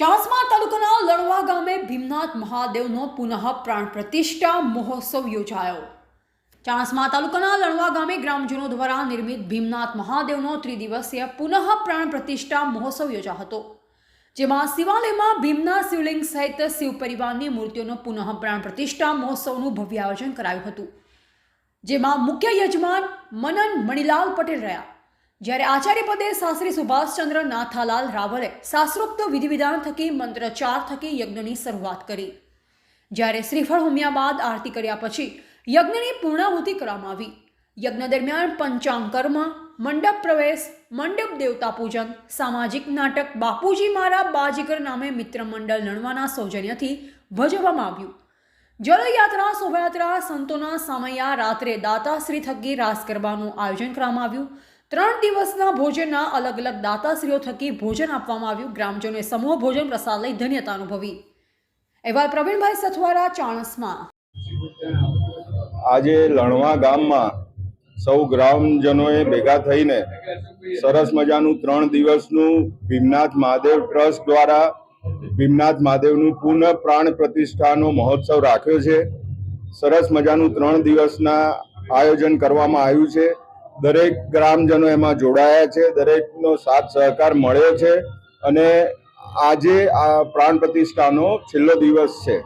ચાણસ્મા તાલુકાના લણવા ગામે ભીમનાથ મહાદેવનો પુનઃ પ્રાણ પ્રતિષ્ઠા મહોત્સવ યોજાયો. ચાણસ્મા તાલુકાના લણવા ગામે ગ્રામજનો દ્વારા નિર્મિત ભીમનાથ મહાદેવનો ત્રિદિવસીય પુનઃ પ્રાણ પ્રતિષ્ઠા મહોત્સવ યોજા હતો, જેમાં શિવાલયમાં ભીમના શિવલિંગ સહિત શિવ પરિવારની મૂર્તિઓનો પુનઃ પ્રાણ પ્રતિષ્ઠા મહોત્સવનું ભવ્ય આયોજન કરાયું હતું, જેમાં મુખ્ય યજમાન મનન મણિલાલ પટેલ રહ્યા. જ્યારે આચાર્ય પદે શાસ્ત્રી સુભાષચંદ્ર નાથાલાલ રાવલે શાસ્ત્રોક્ત વિધિવિધાન થકી મંત્રચાર થકી યજ્ઞની શરૂઆત કરી. જ્યારે શ્રીફળ હોમ્યા બાદ આરતી કર્યા પછી યજ્ઞની પૂર્ણાહુતિ કરવામાં આવી. યજ્ઞ દરમિયાન પંચાંગ કર્મ, મંડપ પ્રવેશ, મંડપ દેવતા પૂજન, સામાજિક નાટક, બાપુજી મારા બાજીકર નામે મિત્ર મંડળ લણવાના સૌજન્યથી ભજવવામાં આવ્યું. જળયાત્રા, શોભાયાત્રા, સંતોના સામૈયા, રાત્રે દાતાશ્રી થકી રાસ ગરબાનું આયોજન કરવામાં આવ્યું. ત્રણ દિવસના ભોજનના અલગ અલગ દાતાશ્રીઓ થકી ભોજન આપવામાં આવ્યું. ગ્રામજનોએ સમૂહ ભોજન પ્રસાદ લઈ ધન્યતા અનુભવી. એવા પ્રવીણભાઈ સથવારા, ચાણસમાં. આજે લણવા ગામમાં સૌ ગ્રામજનોએ ભેગા થઈને સરસ મજાનું ત્રણ દિવસનું ભીમનાથ મહાદેવ ટ્રસ્ટ દ્વારા ભીમનાથ મહાદેવનું પુનઃ પ્રાણ પ્રતિષ્ઠાનો મહોત્સવ રાખ્યો છે. સરસ મજાનું ત્રણ દિવસના આયોજન કરવામાં આવ્યું છે. દરેક ગ્રામજનો એમાં જોડાયા છે, દરેકનો સાથ સહકાર મળ્યો છે અને આજે આ પ્રાણ પ્રતિષ્ઠાનો છેલ્લો દિવસ છે.